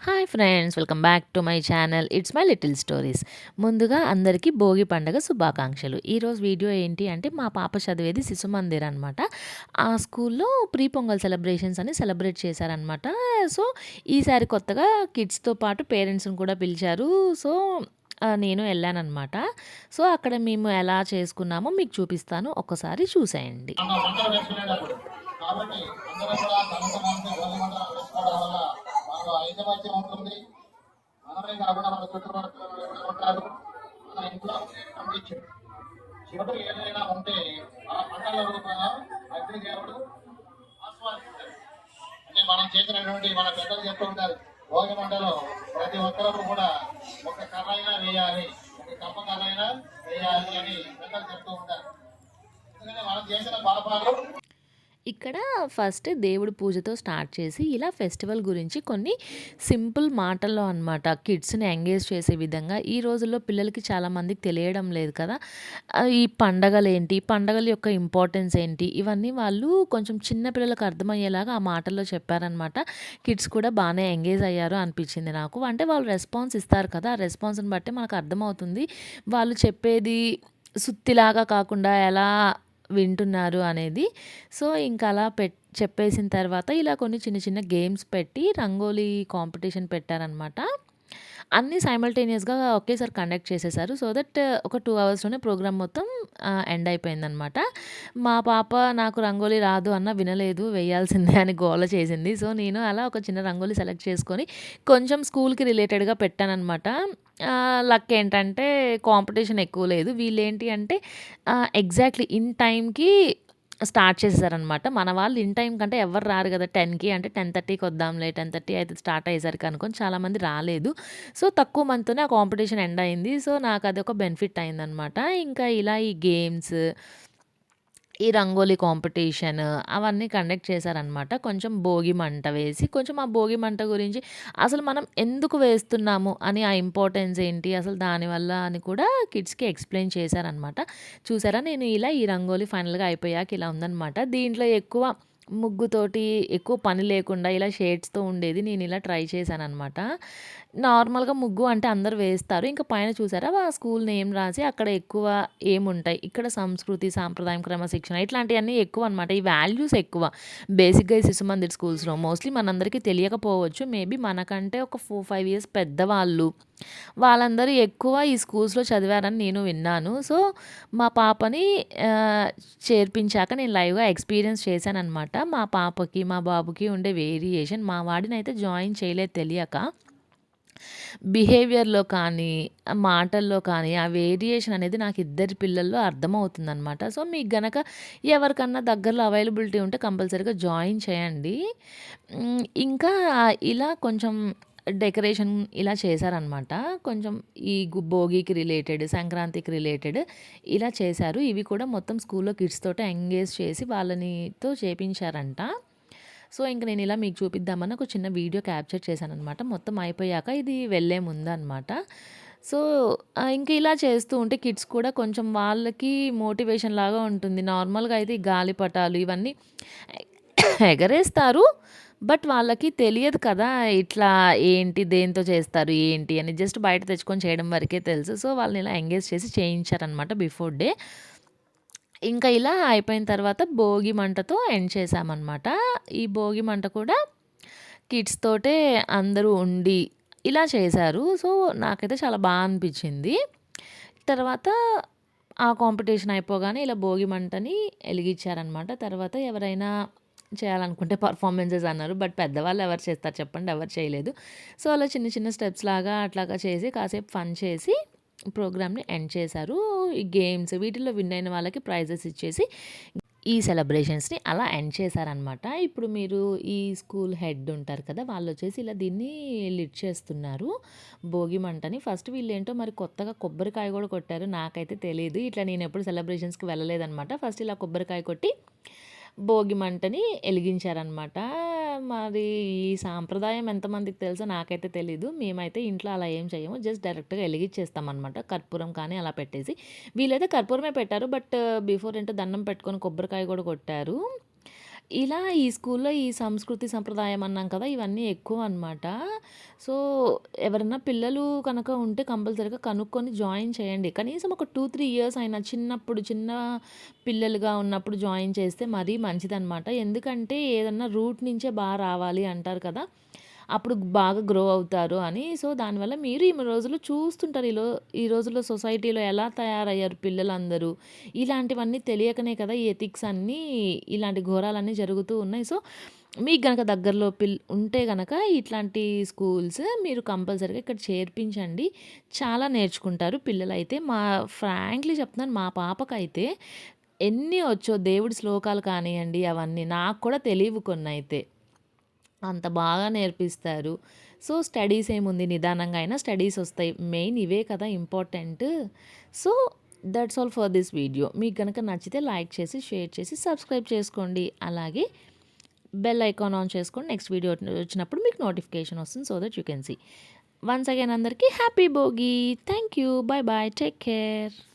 Hi friends welcome back to my channel. It's my little stories ముందుగా అందరికీ భోగి పండగ శుభాకాంక్షలు. ఈరోజు వీడియో ఏంటి అంటే మా పాప చదివేది శిశు మందిర్ అనమాట ఆ స్కూల్లో ప్రీ పొంగల్ సెలబ్రేషన్స్ అని సెలబ్రేట్ చేశారనమాట సో ఈసారి కొత్తగా కిడ్స్తో పాటు పేరెంట్స్ని కూడా పిలిచారు. సో నేను వెళ్ళానమాట సో అక్కడ మేము ఎలా చేసుకున్నామో మీకు చూపిస్తాను. ఒకసారి చూసేయండి. కాబట్టి అందరూ ఉంటుంది. మనమే కాకుండా మన చుట్టుపక్కల వాళ్ళు ఉంటారు. మన ఇంట్లో పంపించాడు చెడు ఏదైనా ఉంటే ఆ పంటల రూపంలో అగ్ని దేవుడు ఆస్వాదిస్తాడు అంటే మనం చేసినటువంటి మన పెద్దలు చెప్తూ ఉంటారు భోగి మంటలో ప్రతి ఒక్కరూ కూడా ఒక కర్ర అయినా వేయాలి ఒక కప్ప కర్ర అయినా వేయాలి అని పెద్దలు చెప్తూ ఉంటారు. ఎందుకంటే మనం చేసిన పాపాలు ఇక్కడ ఫస్ట్ దేవుడి పూజతో స్టార్ట్ చేసి ఇలా ఫెస్టివల్ గురించి కొన్ని సింపుల్ మాటల్లో అనమాట కిడ్స్ని ఎంగేజ్ చేసే విధంగా. ఈ రోజుల్లో పిల్లలకి చాలామందికి తెలియడం లేదు కదా. ఈ పండగలు ఏంటి? పండగల యొక్క ఇంపార్టెన్స్ ఏంటి? ఇవన్నీ వాళ్ళు కొంచెం చిన్న పిల్లలకు అర్థమయ్యేలాగా ఆ మాటల్లో చెప్పారనమాట కిడ్స్ కూడా బాగానే ఎంగేజ్ అయ్యారు అనిపించింది నాకు. అంటే వాళ్ళు రెస్పాన్స్ ఇస్తారు కదా. ఆ రెస్పాన్స్ని బట్టి మనకు అర్థమవుతుంది. వాళ్ళు చెప్పేది సుత్తిలాగా కాకుండా ఎలా వింటున్నారు అనేది. సో ఇంకా అలా పెట్ చెప్పేసిన తర్వాత ఇలా కొన్ని చిన్న చిన్న గేమ్స్ పెట్టి రంగోలీ కాంపిటీషన్ పెట్టారనమాట అన్నీ సైమల్టేనియస్గా ఒకేసారి కండక్ట్ చేసేసారు. సో దట్ uh, ఒక టూ అవర్స్లోనే ప్రోగ్రామ్ మొత్తం uh, ఎండ్ అయిపోయిందనమాట మా పాప నాకు రంగోలీ రాదు అన్న వినలేదు వేయాల్సిందే అని గోల చేసింది. సో నేను అలా ఒక చిన్న రంగోలీ సెలెక్ట్ చేసుకొని కొంచెం స్కూల్కి రిలేటెడ్గా పెట్టానమాట లక్ ఏంటంటే కాంపిటీషన్ ఎక్కువ లేదు. వీళ్ళు ఏంటి అంటే ఎగ్జాక్ట్లీ ఇన్ టైంకి స్టార్ట్ చేసేసారనమాట మన వాళ్ళు ఇన్ టైం కంటే ఎవరు రారు కదా టెన్కి అంటే టెన్ థర్టీకి వద్దాంలే టెన్ థర్టీ అయితే స్టార్ట్ అయ్యేసరికి అనుకొని చాలామంది రాలేదు. సో తక్కువ మందితోనే ఆ కాంపిటీషన్ ఎండ్ అయింది. సో నాకు అది ఒక బెనిఫిట్ అయిందనమాట ఇంకా ఇలా ఈ గేమ్స్ ఈ రంగోలీ కాంపిటీషన్ అవన్నీ కండక్ట్ చేశారనమాట. కొంచెం భోగి మంట వేసి కొంచెం ఆ భోగి మంట గురించి అసలు మనం ఎందుకు వేస్తున్నాము అని ఆ ఇంపార్టెన్స్ ఏంటి అసలు దానివల్ల అని కూడా కిడ్స్కి ఎక్స్ప్లెయిన్ చేశారనమాట. చూసారా? నేను ఇలా ఈ రంగోలీ ఫైనల్గా అయిపోయాక ఇలా ఉందనమాట. దీంట్లో ఎక్కువ ముగ్గుతోటి ఎక్కువ పని లేకుండా ఇలా షేడ్స్తో ఉండేది. నేను ఇలా ట్రై చేశాను అనమాట నార్మల్గా ముగ్గు అంటే అందరు వేస్తారు. ఇంకా పైన చూసారా? ఆ స్కూల్ నేమ్ రాసి అక్కడ ఎక్కువ ఏముంటాయి? ఇక్కడ సంస్కృతి సాంప్రదాయం క్రమశిక్షణ ఇట్లాంటివన్నీ ఎక్కువ అనమాట ఈ వాల్యూస్ ఎక్కువ. బేసిక్గా ఈ శిశు మందిర్ స్కూల్స్లో. మోస్ట్లీ మనందరికీ తెలియకపోవచ్చు. మేబీ మనకంటే ఒక ఫోర్ ఫైవ్ ఇయర్స్ పెద్దవాళ్ళు వాళ్ళందరూ ఎక్కువ ఈ స్కూల్స్లో చదివారని నేను విన్నాను సో మా పాపని చేర్పించాక నేను లైవ్గా ఎక్స్పీరియన్స్ చేశాను అనమాట మా పాపకి మా బాబుకి ఉండే వేరియేషన్ మా వాడిని అయితే జాయిన్ చేయలేదు తెలియక బిహేవియర్‌లో కానీ, మాటల్లో కానీ ఆ వేరియేషన్ అనేది నాకు ఇద్దరి పిల్లల్లో అర్థమవుతుందనమాట. సో, మీకు గనక ఎవరికన్నా దగ్గరలో అవైలబిలిటీ ఉంటే కంపల్సరీగా జాయిన్ చేయండి. ఇంకా ఇలా కొంచెం డెకరేషన్ ఇలా చేశారనమాట. కొంచెం ఈ భోగికి రిలేటెడ్, సంక్రాంతికి రిలేటెడ్ ఇలా చేశారు. ఇవి కూడా మొత్తం స్కూల్‌లో కిడ్స్ తోటి ఎంగేజ్ చేసి వాళ్ళనితో చేపించారంట. సో ఇంక నేను ఇలా మీకు చూపిద్దామని ఒక చిన్న వీడియో క్యాప్చర్ చేశాను అనమాట మొత్తం అయిపోయాక ఇది వెళ్ళే ముందనమాట సో ఇంక ఇలా చేస్తూ ఉంటే కిడ్స్ కూడా కొంచెం వాళ్ళకి మోటివేషన్ లాగా ఉంటుంది నార్మల్గా అయితే ఈ గాలిపటాలు ఇవన్నీ ఎగరేస్తారు బట్ వాళ్ళకి తెలియదు కదా ఇట్లా ఏంటి దేంతో చేస్తారు ఏంటి అని జస్ట్ బయట తెచ్చుకొని చేయడం వరకే తెలుసు. సో వాళ్ళని ఇలా ఎంగేజ్ చేసి చేయించారనమాట బిఫోర్ డే. ఇంకా ఇలా అయిపోయిన తర్వాత భోగి మంటతో ఎండ్ చేసామన్నమాట ఈ భోగి మంట కూడా కిడ్స్ తోటే అందరూ ఉండి ఇలా చేశారు. సో నాకైతే చాలా బాగా అనిపించింది. తర్వాత ఆ కాంపిటీషన్ అయిపోగానే ఇలా భోగి మంటని వెలిగించారనమాట తర్వాత ఎవరైనా చేయాలనుకుంటే పర్ఫార్మెన్సెస్ అన్నారు. బట్ పెద్దవాళ్ళు ఎవరు చేస్తారు చెప్పండి ఎవరు చేయలేదు. సో అలా చిన్న చిన్న స్టెప్స్ లాగా అట్లాగా చేసి కాసేపు ఫన్ చేసి ప్రోగ్రామ్ని ఎండ్ చేశారు. ఈ గేమ్స్ వీటిల్లో విన్ అయిన వాళ్ళకి ప్రైజెస్ ఇచ్చేసి ఈ సెలబ్రేషన్స్ని అలా ఎండ్ చేశారనమాట ఇప్పుడు మీరు ఈ స్కూల్ హెడ్ ఉంటారు కదా వాళ్ళు వచ్చేసి ఇలా దీన్ని లిడ్ చేస్తున్నారు. భోగి మంటని. ఫస్ట్ వీళ్ళు ఏంటో మరి కొత్తగా కొబ్బరికాయ కూడా కొట్టారు. నాకైతే తెలియదు ఇట్లా నేను ఎప్పుడు సెలబ్రేషన్స్కి వెళ్ళలేదనమాట ఫస్ట్ ఇలా కొబ్బరికాయ కొట్టి భోగి మంటని వెలిగించారనమాట మరి ఈ సాంప్రదాయం ఎంతమందికి తెలుసో నాకైతే తెలీదు. మేమైతే ఇంట్లో అలా ఏం చేయము జస్ట్ డైరెక్ట్గా వెలిగించేస్తాం అనమాట కర్పూరం కానీ అలా పెట్టేసి. వీళ్ళైతే కర్పూరమే పెట్టారు. బట్ బిఫోర్ ఏంటో దండం పెట్టుకొని కొబ్బరికాయ కూడా కొట్టారు. ఇలా ఈ స్కూల్లో ఈ సంస్కృతి సంప్రదాయం అన్నాం కదా! ఇవన్నీ ఎక్కువ అనమాట. సో, ఎవరైనా పిల్లలు కనుక ఉంటే కంపల్సరీగా కనుక్కొని జాయిన్ చేయండి. కనీసం ఒక 2, 3 ఇయర్స్ అయినా చిన్నప్పుడు చిన్న పిల్లలుగా ఉన్నప్పుడు జాయిన్ చేస్తే మరీ మంచిదనమాట. ఎందుకంటే ఏదన్నా రూట్ నుంచే బాగా రావాలి అంటారు కదా! అప్పుడు బాగా గ్రో అవుతారు అని. సో, దానివల్ల మీరు ఈ రోజుల్లో చూస్తుంటారు. ఈలో ఈ రోజుల్లో సొసైటీలో ఎలా తయారయ్యారు పిల్లలందరూ. ఇలాంటివన్నీ తెలియకనే కదా! ఈ ఎథిక్స్ అన్నీ ఇలాంటి ఘోరాలన్నీ జరుగుతూ ఉన్నాయి. సో, మీకు గనక దగ్గరలో పిల్ ఉంటే గనక ఇట్లాంటి స్కూల్స్ మీరు కంపల్సరీగా ఇక్కడ చేర్పించండి. చాలా నేర్చుకుంటారు పిల్లలైతే. మా ఫ్రాంక్లీ చెప్తున్నాను మా పాపకైతే ఎన్ని వచ్చో దేవుడి శ్లోకాలు కానివ్వండి అవన్నీ. నాకు కూడా తెలియవు కొన్ని అయితే అంత బాగా నేర్పిస్తారు. సో, స్టడీస్ ఏముంది నిదానంగా అయినా స్టడీస్ వస్తాయి మెయిన్ ఇవే కదా important. So, that's all for this video. మీకు కనుక నచ్చితే లైక్ చేసి, షేర్ చేసి, సబ్స్క్రైబ్ చేసుకోండి. అలాగే బెల్ ఐకాన్ ఆన్ చేసుకోండి. నెక్స్ట్ వీడియో వచ్చినప్పుడు మీకు నోటిఫికేషన్ వస్తుంది. So that you can see. Once again అందరికీ happy Bhogi. Thank you. Bye bye take care.